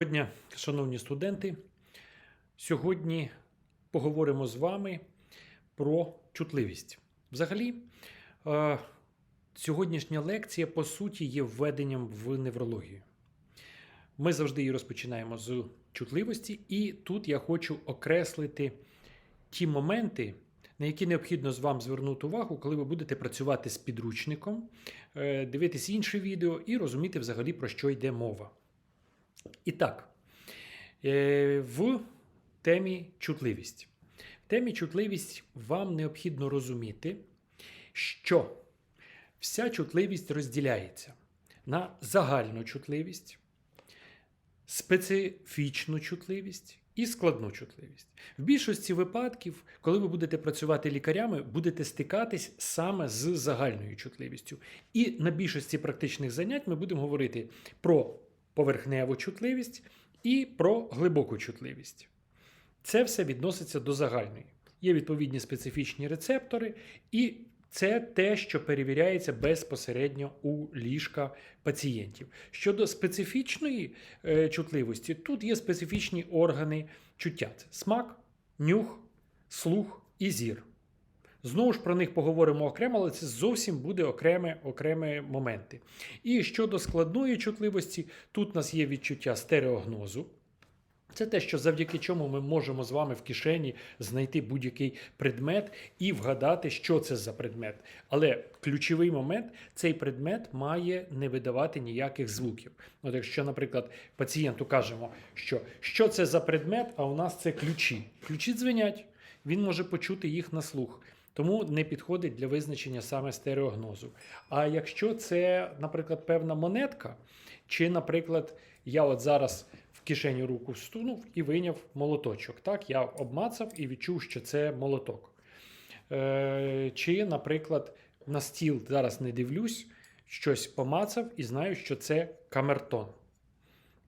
Доброго дня, шановні студенти. Сьогодні поговоримо з вами про чутливість. Взагалі, е, сьогоднішня лекція по суті є введенням в неврологію. Ми завжди її розпочинаємо з чутливості, і тут я хочу окреслити ті моменти, на які необхідно з вам звернути увагу, коли ви будете працювати з підручником, е, дивитись інші відео і розуміти взагалі про що йде мова. І так, е, в темі чутливість. В темі чутливість вам необхідно розуміти, що вся чутливість розділяється на загальну чутливість, специфічну чутливість і складну чутливість. В більшості випадків, коли ви будете працювати лікарями, будете стикатись саме з загальною чутливістю. І на більшості практичних занять ми будемо говорити про поверхневу чутливість і про глибоку чутливість. Це все відноситься до загальної. Є відповідні специфічні рецептори, і це те, що перевіряється безпосередньо у ліжка пацієнтів. Щодо специфічної е, чутливості, тут є специфічні органи чуття: це смак, нюх, слух і зір. Знову ж про них поговоримо окремо, але це зовсім буде окреме, окремі моменти. І щодо складної чутливості, тут у нас є відчуття стереогнозу. Це те, що завдяки чому ми можемо з вами в кишені знайти будь-який предмет і вгадати, що це за предмет. Але ключовий момент цей предмет має не видавати ніяких звуків. От якщо, наприклад, пацієнту кажемо, що що це за предмет, а у нас це ключі. Ключі дзвенять, він може почути їх на слух. Тому не підходить для визначення саме стереогнозу. А якщо це, наприклад, певна монетка, чи, наприклад, я от зараз в кишені руку всунув і вийняв молоточок. Так, я обмацав і відчув, що це молоток. Е, Чи, наприклад, на стіл зараз не дивлюсь, щось помацав і знаю, що це камертон.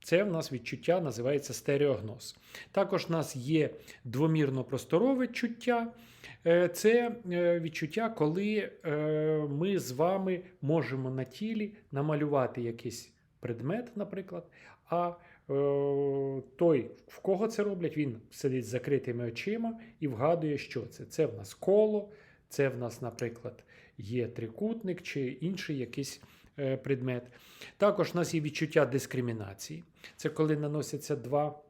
Це в нас відчуття називається стереогноз. Також в нас є двомірно-просторове чуття. Е, Це е, відчуття, коли е, ми з вами можемо на тілі намалювати якийсь предмет, наприклад. а той, в кого це роблять, він сидить з закритими очима і вгадує, що це. Це в нас коло, це в нас, наприклад, є трикутник чи інший якийсь предмет. Також в нас є відчуття дискримінації. Це коли наносяться два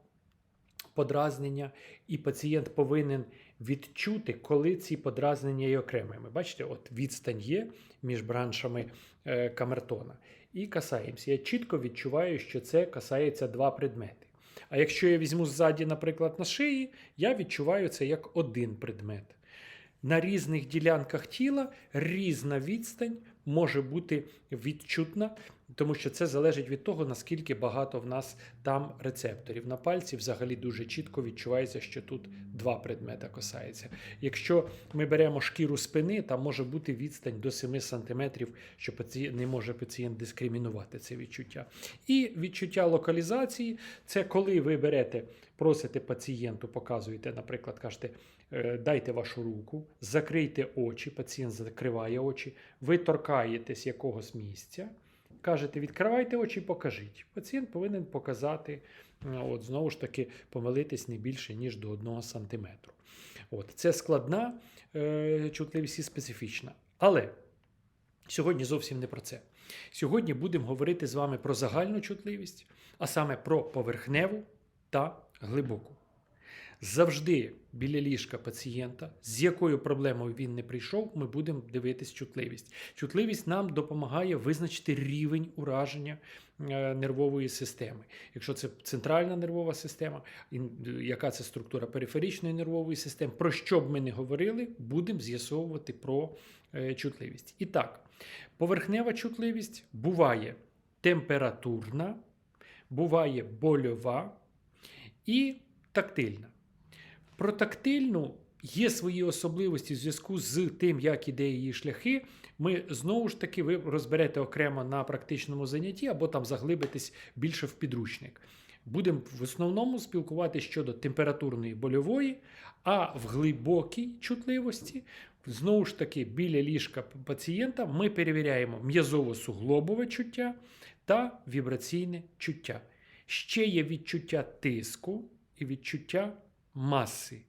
подразнення, і пацієнт повинен відчути, коли ці подразнення є окремими. Бачите, от відстань є між браншами камертона. І касаємося. Я чітко відчуваю, що це касається два предмети. А якщо я візьму ззаді, наприклад, на шиї, я відчуваю це як один предмет. На різних ділянках тіла різна відстань може бути відчутна, тому що це залежить від того, наскільки багато в нас там рецепторів. На пальці взагалі дуже чітко відчувається, що тут два предмета касається. Якщо ми беремо шкіру спини, там може бути відстань до 7 см, що пацієнт не може пацієнт дискримінувати це відчуття. І відчуття локалізації це коли ви берете, просите пацієнту, показуєте, наприклад, кажете, дайте вашу руку, закрийте очі, пацієнт закриває очі, ви торкаєтесь якогось місця. Кажете, відкривайте очі, покажіть. Пацієнт повинен показати, от знову ж таки, помилитись не більше, ніж до 1 см. От, Це складна е, чутливість і специфічна. Але сьогодні зовсім не про це. Сьогодні будемо говорити з вами про загальну чутливість, а саме про поверхневу та глибоку. Завжди біля ліжка пацієнта, з якою проблемою він не прийшов, ми будемо дивитись чутливість. Чутливість нам допомагає визначити рівень ураження е, нервової системи. Якщо це центральна нервова система, яка це структура периферичної нервової системи, про що б ми не говорили, будемо з'ясовувати про е, чутливість. І так, поверхнева чутливість буває температурна, буває больова і тактильна. Про тактильну є свої особливості в зв'язку з тим, як іде її шляхи. Ми знову ж таки ви розберете окремо на практичному занятті або там заглибитесь більше в підручник. Будемо в основному спілкуватися щодо температурної больової, а в глибокій чутливості, знову ж таки, біля ліжка пацієнта ми перевіряємо м'язово-суглобове чуття та вібраційне чуття. Ще є відчуття тиску і відчуття маси.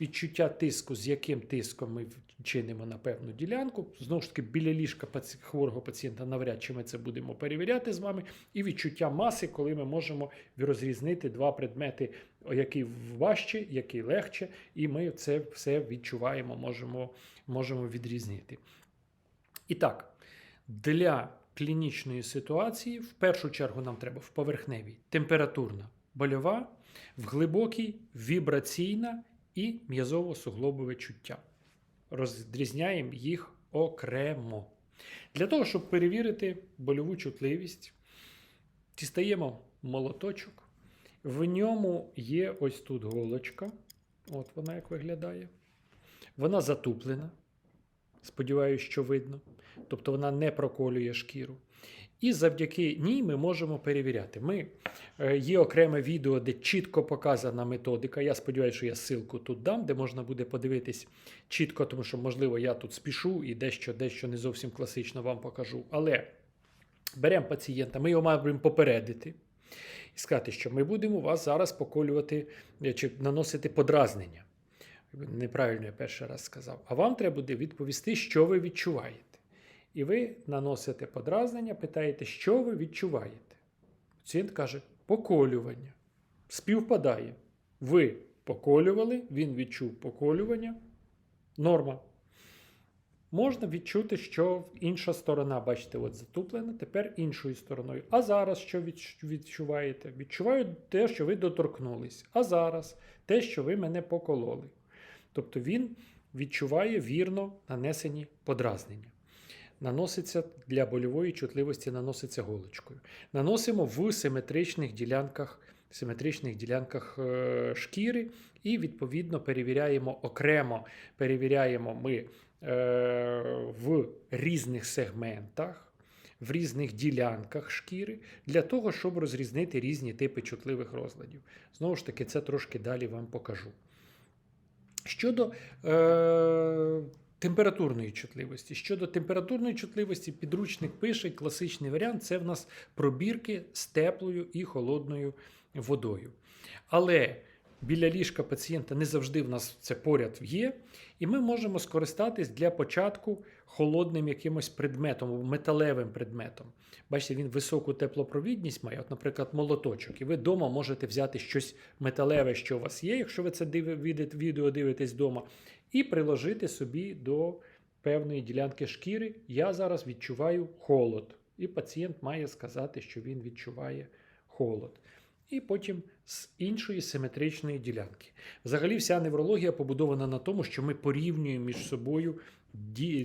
Відчуття тиску, з яким тиском ми чинимо на певну ділянку. Знову ж таки, біля ліжка хворого пацієнта навряд чи ми це будемо перевіряти з вами. І відчуття маси, коли ми можемо розрізнити два предмети, який важче, який легче, і ми це все відчуваємо, можемо, можемо відрізнити. І так, для клінічної ситуації в першу чергу нам треба в поверхневій температурна больова, в глибокій вібраційна і м'язово-суглобове чуття. Розрізняємо їх окремо. Для того, щоб перевірити больову чутливість, дістаємо молоточок. В ньому є ось тут голочка. От вона як виглядає. Вона затуплена. Сподіваюсь, що видно. Тобто вона не проколює шкіру. І завдяки ній ми можемо перевіряти. Ми, е, є окреме відео, де чітко показана методика. Я сподіваюся, що я ссылку тут дам, де можна буде подивитись чітко, тому що, можливо, я тут спішу і дещо, дещо не зовсім класично вам покажу. Але беремо пацієнта, ми його маємо попередити і сказати, що ми будемо вас зараз поколювати е, чи наносити подразнення. Неправильно я перший раз сказав. А вам треба буде відповісти, що ви відчуваєте. І ви наносите подразнення, питаєте, що ви відчуваєте. Пацієнт каже, поколювання. Співпадає. Ви поколювали, він відчув поколювання. Норма. Можна відчути, що інша сторона, бачите, от затуплена, тепер іншою стороною. А зараз що відч- відчуваєте? Відчуваю те, що ви доторкнулись. А зараз те, що ви мене покололи. Тобто він відчуває вірно нанесені подразнення. Наноситься для больової чутливості, наноситься голочкою. Наносимо в симетричних ділянках, симетричних ділянках е, шкіри і, відповідно, перевіряємо окремо, перевіряємо ми е, в різних сегментах, в різних ділянках шкіри, для того, щоб розрізнити різні типи чутливих розладів. Знову ж таки, це трошки далі вам покажу. Щодо е, температурної чутливості. Щодо температурної чутливості, підручник пише класичний варіант це в нас пробірки з теплою і холодною водою. Але біля ліжка пацієнта не завжди в нас це поряд є, і ми можемо скористатись для початку холодним якимось предметом, металевим предметом. Бачите, він високу теплопровідність має, от, наприклад, молоточок. І ви вдома можете взяти щось металеве, що у вас є, якщо ви це відео дивитесь вдома, і приложити собі до певної ділянки шкіри. Я зараз відчуваю холод. І пацієнт має сказати, що він відчуває холод. І потім з іншої симетричної ділянки. Взагалі, вся неврологія побудована на тому, що ми порівнюємо між собою дві,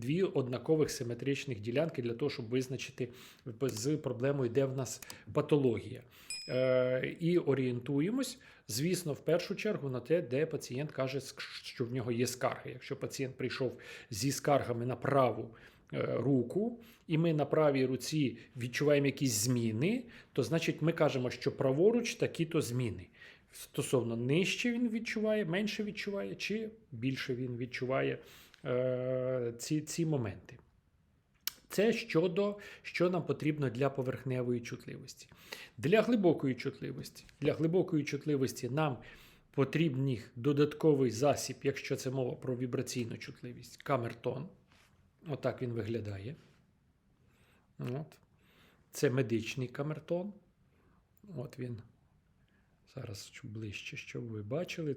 дві однакових симетричних ділянки для того, щоб визначити з проблемою, де в нас патологія. Е, і орієнтуємось, звісно, в першу чергу на те, де пацієнт каже, що в нього є скарги. Якщо пацієнт прийшов зі скаргами на праву е, руку, і ми на правій руці відчуваємо якісь зміни, то значить ми кажемо, що праворуч такі-то зміни. Стосовно нижче він відчуває, менше відчуває, чи більше він відчуває е, ці, ці моменти. Це щодо що нам потрібно для поверхневої чутливості. Для глибокої чутливості. Для глибокої чутливості нам потрібний додатковий засіб, якщо це мова про вібраційну чутливість, камертон. Отак він виглядає. От. Це медичний камертон. От він. Зараз ближче, щоб ви бачили.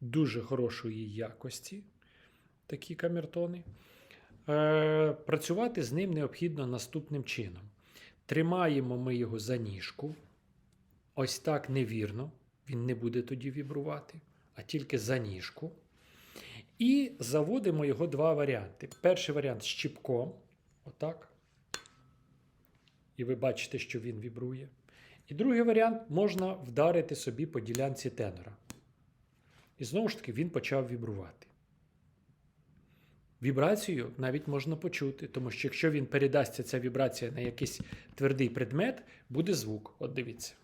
Дуже хорошої якості такі камертони. Е, працювати з ним необхідно наступним чином. Тримаємо ми його за ніжку. Ось так невірно. Він не буде тоді вібрувати, а тільки за ніжку. І заводимо його два варіанти. Перший варіант з чіпком. Отак. І ви бачите, що він вібрує. І другий варіант можна вдарити собі по ділянці тенора. І знову ж таки він почав вібрувати. Вібрацію навіть можна почути, тому що якщо він передасться ця вібрація на якийсь твердий предмет, буде звук. От дивіться.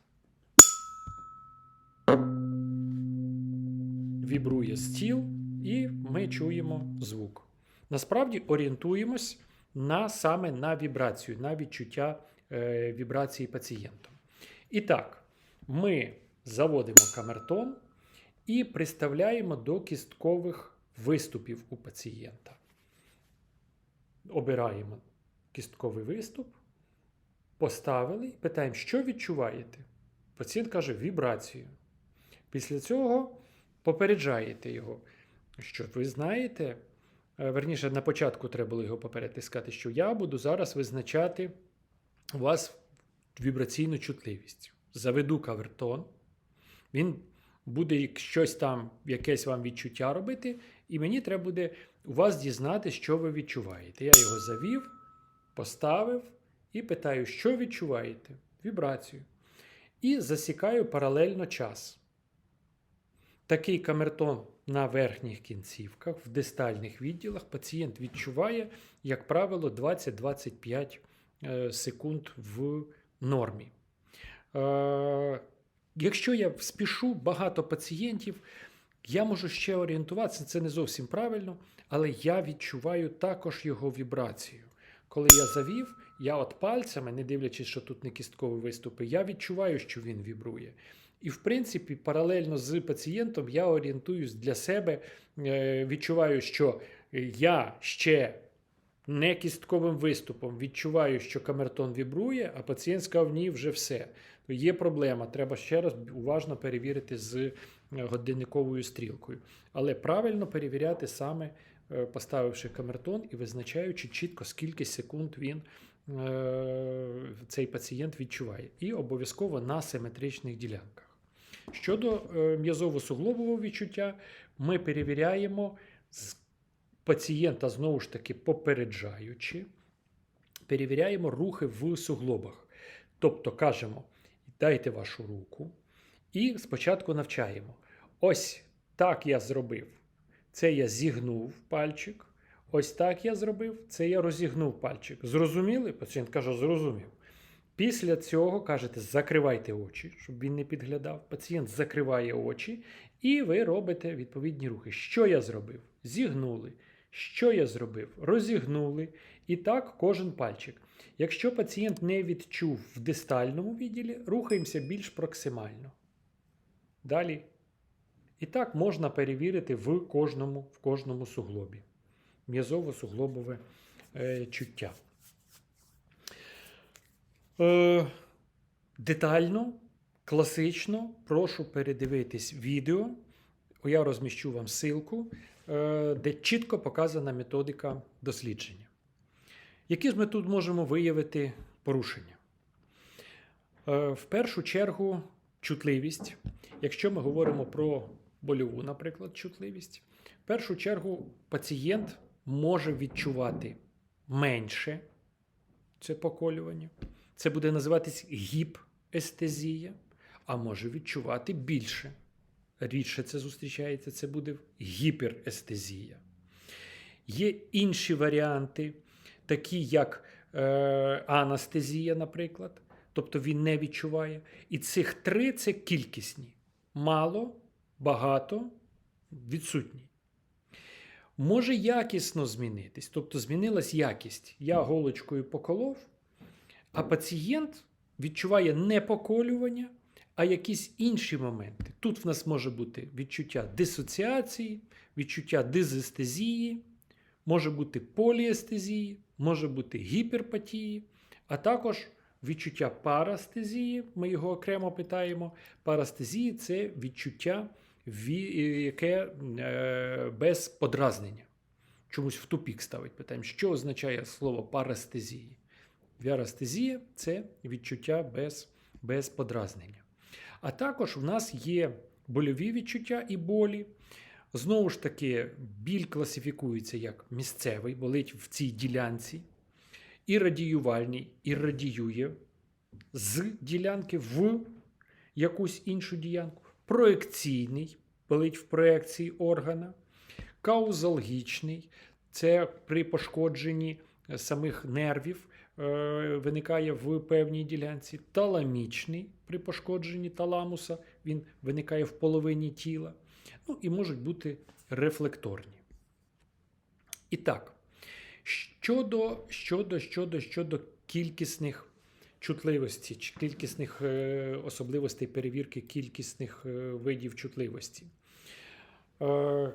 Вібрує стіл, і ми чуємо звук. Насправді орієнтуємось на, саме на вібрацію, на відчуття е, вібрації пацієнтом. І так, ми заводимо камертон і приставляємо до кісткових виступів у пацієнта. Обираємо кістковий виступ, поставили і питаємо, що відчуваєте? Пацієнт каже вібрацію. Після цього попереджаєте його, що ви знаєте, е, верніше, на початку треба було його попередити, сказати, що я буду зараз визначати у вас вібраційну чутливість. Заведу кавертон, він буде щось там, якесь вам відчуття робити, і мені треба буде у вас дізнати, що ви відчуваєте. Я його завів, поставив і питаю, що відчуваєте? Вібрацію. І засікаю паралельно час. Такий камертон на верхніх кінцівках, в дистальних відділах пацієнт відчуває, як правило, 20-25 е, секунд в нормі. Е, Якщо я спішу багато пацієнтів, я можу ще орієнтуватися, це не зовсім правильно, але я відчуваю також його вібрацію. Коли я завів, я от пальцями, не дивлячись, що тут не кісткові виступи, я відчуваю, що він вібрує. І, в принципі, паралельно з пацієнтом я орієнтуюсь для себе, е, відчуваю, що я ще не кістковим виступом відчуваю, що камертон вібрує, а пацієнт сказав, ні, вже все. Є проблема. Треба ще раз уважно перевірити з е, годинниковою стрілкою. Але правильно перевіряти саме поставивши камертон і визначаючи чітко, скільки секунд він е, цей пацієнт відчуває. І обов'язково на симетричних ділянках. Щодо е, м'язово-суглобового відчуття, ми перевіряємо з пацієнта знову ж таки попереджаючи, перевіряємо рухи в суглобах. Тобто кажемо, дайте вашу руку і спочатку навчаємо. Ось так я зробив. Це я зігнув пальчик. Ось так я зробив, це я розігнув пальчик. Зрозуміли? Пацієнт каже, зрозумів. Після цього кажете, закривайте очі, щоб він не підглядав. Пацієнт закриває очі, і ви робите відповідні рухи. Що я зробив? Зігнули. Що я зробив? Розігнули. І так кожен пальчик. Якщо пацієнт не відчув в дистальному відділі, рухаємося більш проксимально. Далі. І так можна перевірити в кожному, в кожному суглобі. М'язово-суглобове е, чуття. Е, детально, класично, прошу передивитись відео. Я розміщу вам ссылку, е, де чітко показана методика дослідження. Які ж ми тут можемо виявити порушення? Е, в першу чергу, чутливість. Якщо ми говоримо про больову, наприклад, чутливість, в першу чергу пацієнт може відчувати менше це поколювання. Це буде називатись гіпестезія, а може відчувати більше. Рідше це зустрічається, це буде гіперестезія. Є інші варіанти, такі як е, анестезія, наприклад. Тобто він не відчуває. І цих три це кількісні: мало, багато, відсутні. Може якісно змінитись, тобто змінилась якість. Я голочкою поколов, а пацієнт відчуває не поколювання, а якісь інші моменти. Тут в нас може бути відчуття дисоціації, відчуття дизестезії, може бути поліестезії, може бути гіперпатії, а також відчуття парастезії. Ми його окремо питаємо. Парастезії це відчуття, яке е, без подразнення. Чомусь в тупік ставить питання, що означає слово парастезії. Віарастезія це відчуття без, без подразнення. А також в нас є больові відчуття і болі. Знову ж таки, біль класифікується як місцевий, болить в цій ділянці, і радіювальний, і радіює з ділянки в якусь іншу ділянку. Проекційний болить в проекції органа, каузалгічний це при пошкодженні самих нервів. Виникає в певній ділянці таламічний при пошкодженні таламуса, він виникає в половині тіла. Ну і можуть бути рефлекторні. І так, щодо щодо, щодо, щодо кількісних чутливості, кількісних е, особливостей перевірки кількісних е, видів чутливості. Е,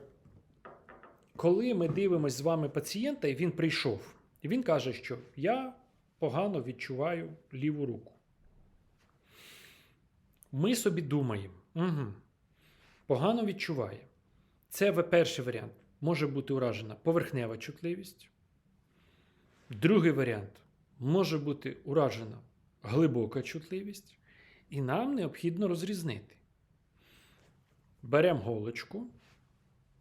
Коли ми дивимося з вами пацієнта, і він прийшов, і він каже, що я погано відчуваю ліву руку. Ми собі думаємо, угу, погано відчуває. Це перший варіант. Може бути уражена поверхнева чутливість. Другий варіант може бути уражена глибока чутливість. І нам необхідно розрізнити. Беремо голочку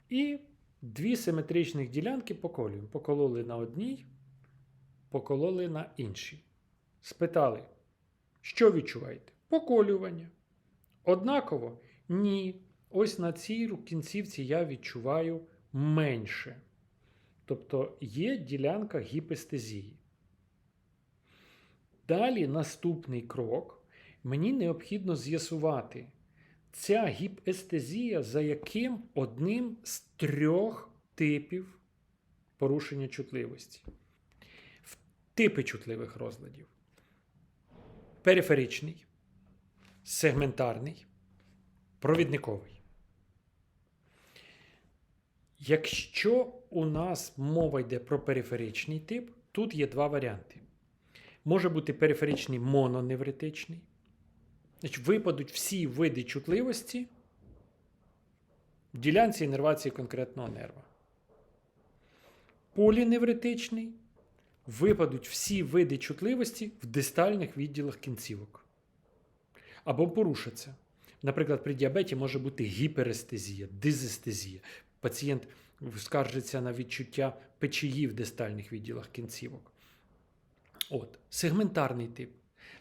і дві симетричних ділянки поколюємо. Покололи на одній, покололи на іншій. Спитали, що відчуваєте? Поколювання. Однаково? Ні. Ось на цій кінцівці я відчуваю менше. Тобто є ділянка гіпестезії. Далі наступний крок. Мені необхідно з'ясувати, ця гіпестезія за яким одним з трьох типів порушення чутливості. Типи чутливих розладів: периферичний, сегментарний, провідниковий. Якщо у нас мова йде про периферичний тип, тут є два варіанти. Може бути периферичний мононевритичний. Значить, випадуть всі види чутливості в ділянці іннервації конкретного нерва. Поліневритичний випадуть всі види чутливості в дистальних відділах кінцівок. Або порушаться. Наприклад, при діабеті може бути гіперестезія, дизестезія. Пацієнт скаржиться на відчуття печії в дистальних відділах кінцівок. От, сегментарний тип.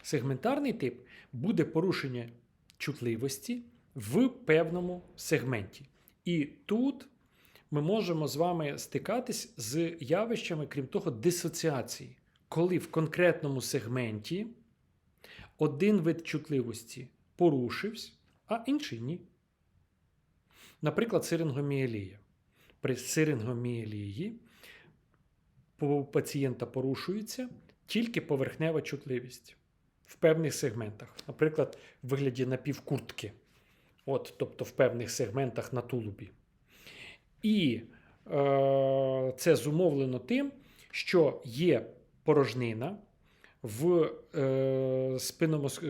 Сегментарний тип буде порушення чутливості в певному сегменті. І тут ми можемо з вами стикатись з явищами, крім того, дисоціації, коли в конкретному сегменті один вид чутливості порушився, а інший ні. Наприклад, сирингоміелія. При сирингоміелії у пацієнта порушується тільки поверхнева чутливість в певних сегментах. Наприклад, в вигляді напівкуртки, От, тобто в певних сегментах на тулубі. І е, це зумовлено тим, що є порожнина в е, спиномозк...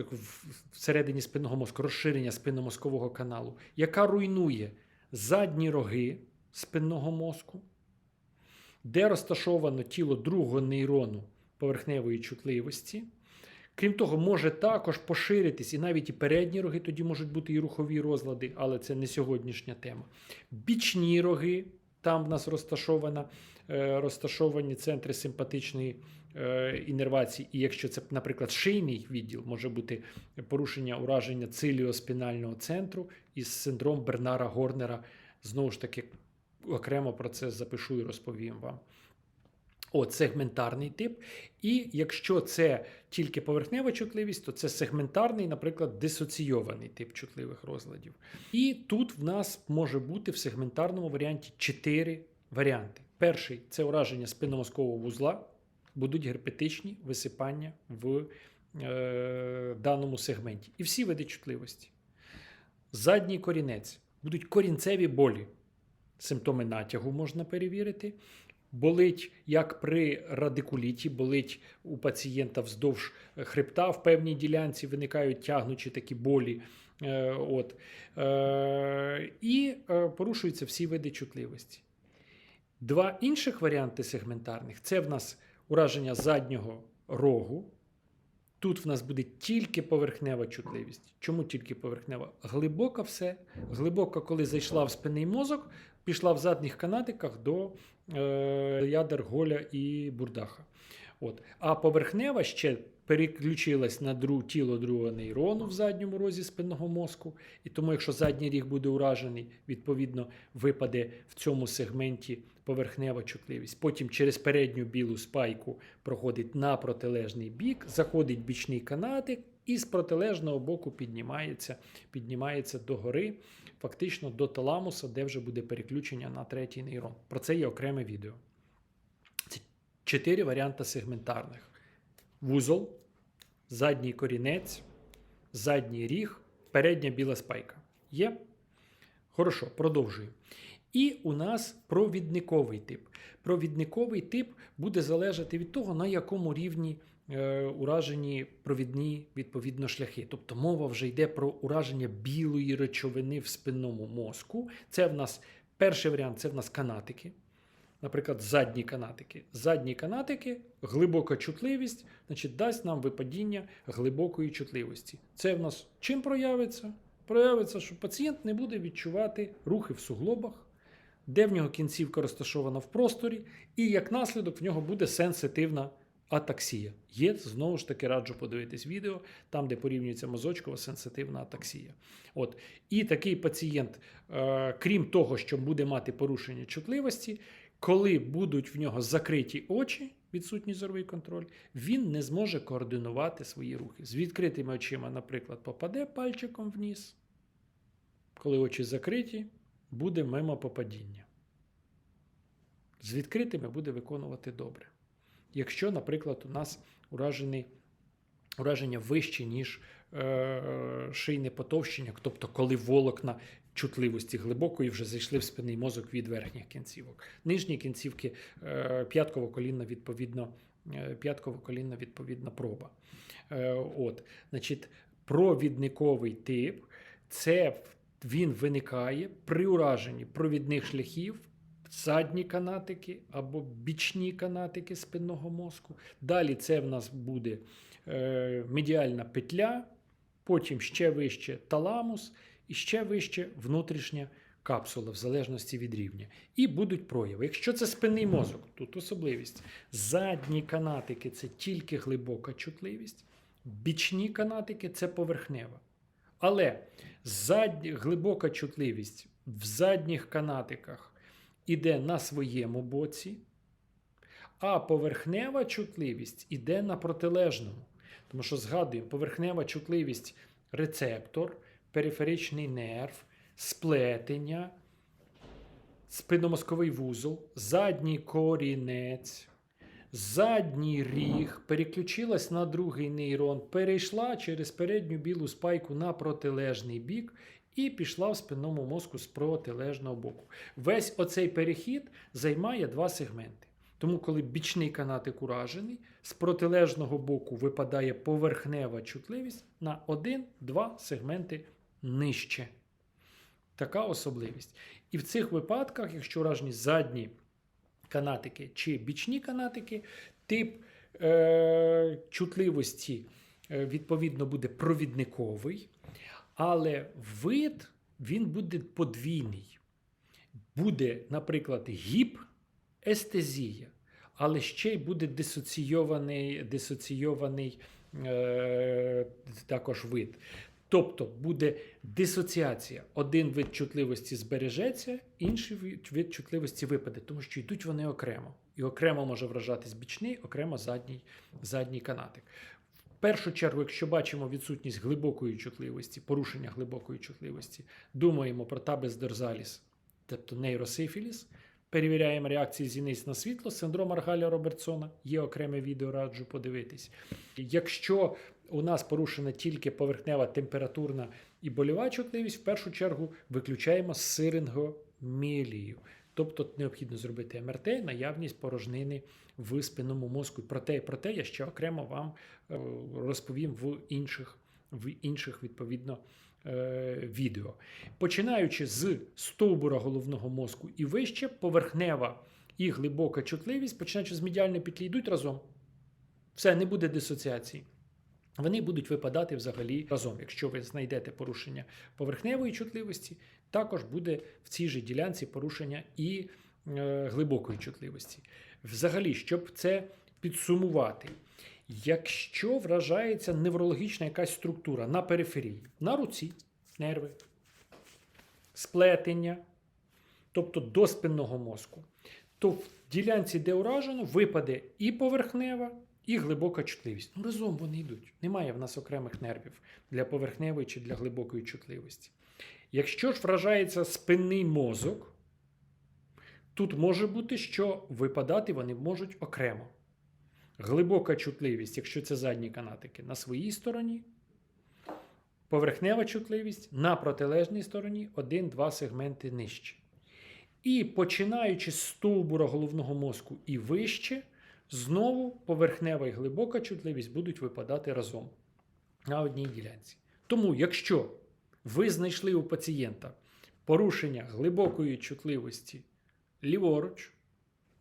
всередині спинного мозку, розширення спинномозкового каналу, яка руйнує задні роги спинного мозку, де розташовано тіло другого нейрону поверхневої чутливості. Крім того, може також поширитись і навіть і передні роги, тоді можуть бути і рухові розлади, але це не сьогоднішня тема. Бічні роги, там в нас розташована, е, розташовані центри симпатичної е, інервації. І якщо це, наприклад, шийний відділ, може бути порушення ураження циліоспінального центру із синдром Бернара Горнера. Знову ж таки, окремо про це запишу і розповім вам. От сегментарний тип. І якщо це тільки поверхнева чутливість, то це сегментарний, наприклад, дисоційований тип чутливих розладів. І тут в нас може бути в сегментарному варіанті чотири варіанти. Перший це ураження спинномозкового вузла, будуть герпетичні висипання в е, даному сегменті. І всі види чутливості. Задній корінець будуть корінцеві болі. Симптоми натягу можна перевірити. Болить як при радикуліті, болить у пацієнта вздовж хребта в певній ділянці виникають тягнучі такі болі. Е, от. Е, і е, порушуються всі види чутливості. Два інших варіанти сегментарних це в нас ураження заднього рогу. Тут в нас буде тільки поверхнева чутливість. Чому тільки поверхнева? Глибока все. Глибока, коли зайшла в спинний мозок, пішла в задніх канатиках до ядер Голя і Бурдаха. От. А поверхнева ще переключилась на друг, тіло другого нейрону в задньому розі спинного мозку. І тому, якщо задній ріг буде уражений, відповідно випаде в цьому сегменті поверхнева чутливість. Потім через передню білу спайку проходить на протилежний бік, заходить бічний канатик і з протилежного боку піднімається, піднімається догори, фактично до таламуса, де вже буде переключення на третій нейрон. Про це є окреме відео. Це чотири варіанти сегментарних: вузол, задній корінець, задній ріг, передня біла спайка. Є? Хорошо, продовжую. І у нас провідниковий тип. Провідниковий тип буде залежати від того, на якому рівні уражені провідні відповідно шляхи. Тобто мова вже йде про ураження білої речовини в спинному мозку. Це в нас перший варіант це в нас канатики. Наприклад, задні канатики. Задні канатики, глибока чутливість, значить, дасть нам випадіння глибокої чутливості. Це в нас чим проявиться? Проявиться, що пацієнт не буде відчувати рухи в суглобах, де в нього кінцівка розташована в просторі, і як наслідок в нього буде сенситивна атаксія. Є, знову ж таки, раджу подивитись відео, там, де порівнюється мозочкова сенситивна атаксія. От. І такий пацієнт, е, крім того, що буде мати порушення чутливості, коли будуть в нього закриті очі, відсутній зоровий контроль, він не зможе координувати свої рухи. З відкритими очима, наприклад, попаде пальчиком в ніс. Коли очі закриті, буде мимо попадіння. З відкритими буде виконувати добре. Якщо, наприклад, у нас уражений, ураження вище, ніж е, шийне потовщення, тобто коли волокна чутливості глибокої вже зайшли в спинний мозок від верхніх кінцівок. Нижні кінцівки е, п'ятково-колінна відповідно, е, п'ятково-колінна відповідна проба. Е, от, значить, провідниковий тип це він виникає при ураженні провідних шляхів. Задні канатики або бічні канатики спинного мозку. Далі це в нас буде е, медіальна петля, потім ще вище таламус і ще вище внутрішня капсула, в залежності від рівня. І будуть прояви. Якщо це спинний мозок, тут особливість. Задні канатики це тільки глибока чутливість, бічні канатики це поверхнева. Але задні, глибока чутливість в задніх канатиках іде на своєму боці, а поверхнева чутливість іде на протилежному. Тому що згадуємо, поверхнева чутливість рецептор, периферичний нерв, сплетення, спинномозковий вузол, задній корінець, задній ріг переключилась на другий нейрон, перейшла через передню білу спайку на протилежний бік і пішла в спинному мозку з протилежного боку. Весь оцей перехід займає два сегменти. Тому, коли бічний канатик уражений, з протилежного боку випадає поверхнева чутливість на один-два сегменти нижче. Така особливість. І в цих випадках, якщо уражені задні канатики чи бічні канатики, тип е- чутливості е, відповідно буде провідниковий, але вид він буде подвійний. Буде, наприклад, гіп естезія, але ще й буде дисоційований, дисоційований е, також вид. Тобто буде дисоціація. Один вид чутливості збережеться, інший вид- чутливості випаде, тому що йдуть вони окремо. І окремо може вражатись бічний, окремо задній, задній канатик. В першу чергу, якщо бачимо відсутність глибокої чутливості, порушення глибокої чутливості, думаємо про табес дорзаліс, тобто нейросифіліс, перевіряємо реакції зіниць на світло, синдром Аргаля Робертсона, є окреме відео, раджу подивитись. Якщо у нас порушена тільки поверхнева температурна і больова чутливість, в першу чергу виключаємо сирингоміелію. Тобто необхідно зробити МРТ, наявність порожнини в спинному мозку. Про те, про те я ще окремо вам е, розповім в інших, в інших відповідно е, відео. Починаючи з стовбура головного мозку і вище, поверхнева і глибока чутливість, починаючи з медіальної петлі, йдуть разом. Все, не буде дисоціації. Вони будуть випадати взагалі разом. Якщо ви знайдете порушення поверхневої чутливості, також буде в цій же ділянці порушення і е, глибокої чутливості. Взагалі, щоб це підсумувати, якщо вражається неврологічна якась структура на периферії, на руці, нерви, сплетення, тобто до спинного мозку, то в ділянці, де уражено, випаде і поверхнева, і глибока чутливість. Ну, разом вони йдуть. Немає в нас окремих нервів для поверхневої чи для глибокої чутливості. Якщо ж вражається спинний мозок, тут може бути, що випадати вони можуть окремо. глибока чутливість, якщо це задні канатики, на своїй стороні. Поверхнева чутливість на протилежній стороні 1-2 сегменти нижче. І починаючи з стовбура головного мозку і вище, знову поверхнева і глибока чутливість будуть випадати разом на одній ділянці. Тому, якщо ви знайшли у пацієнта порушення глибокої чутливості ліворуч,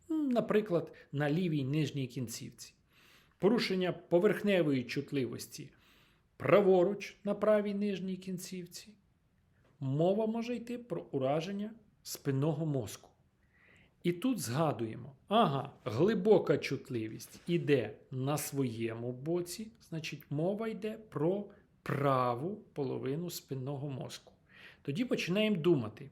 наприклад, на лівій нижній кінцівці, порушення поверхневої чутливості праворуч на правій нижній кінцівці, мова може йти про ураження спинного мозку. І тут згадуємо: ага, глибока чутливість іде на своєму боці, значить, мова йде про праву половину спинного мозку. Тоді починаємо думати.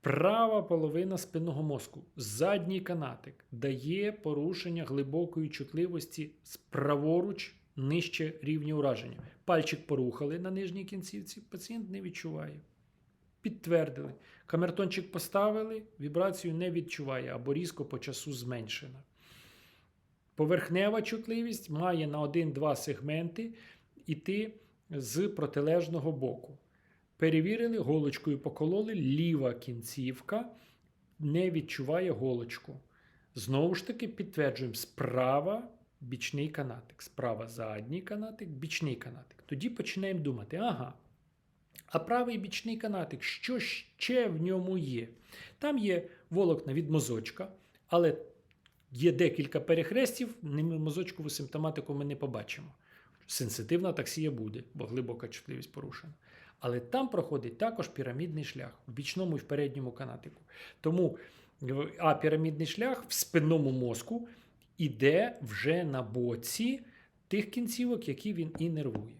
Права половина спинного мозку, задній канатик, дає порушення глибокої чутливості праворуч нижче рівня ураження. Пальчик порухали на нижній кінцівці, пацієнт не відчуває. Підтвердили. Камертончик поставили, вібрацію не відчуває або різко по часу зменшена. Поверхнева чутливість має на 1-2 сегменти йти з протилежного боку. Перевірили, голочкою покололи, ліва кінцівка не відчуває голочку. Знову ж таки, підтверджуємо, справа бічний канатик, справа задній канатик, бічний канатик. Тоді починаємо думати: ага, а правий бічний канатик, що ще в ньому є? Там є волокна від мозочка, але є декілька перехрестів, ними мозочкову симптоматику ми не побачимо. Сенситивна таксія буде, бо глибока чутливість порушена. Але там проходить також пірамідний шлях в бічному і в передньому канатику. Тому а пірамідний шлях в спинному мозку іде вже на боці тих кінцівок, які він і нервує.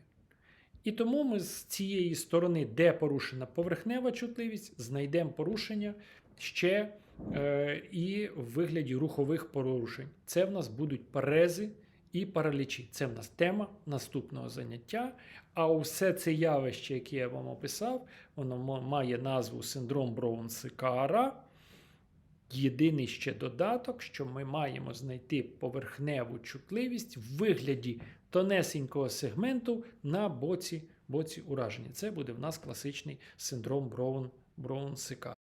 І тому ми з цієї сторони, де порушена поверхнева чутливість, знайдемо порушення ще е, і в вигляді рухових порушень. Це в нас будуть парези і паралічі. Це в нас тема наступного заняття. А усе це явище, яке я вам описав, воно має назву синдром Броун-Сикара. Єдиний ще додаток, що ми маємо знайти поверхневу чутливість в вигляді тонесенького сегменту на боці, боці ураження. Це буде в нас класичний синдром Броун, Броун-Сикара.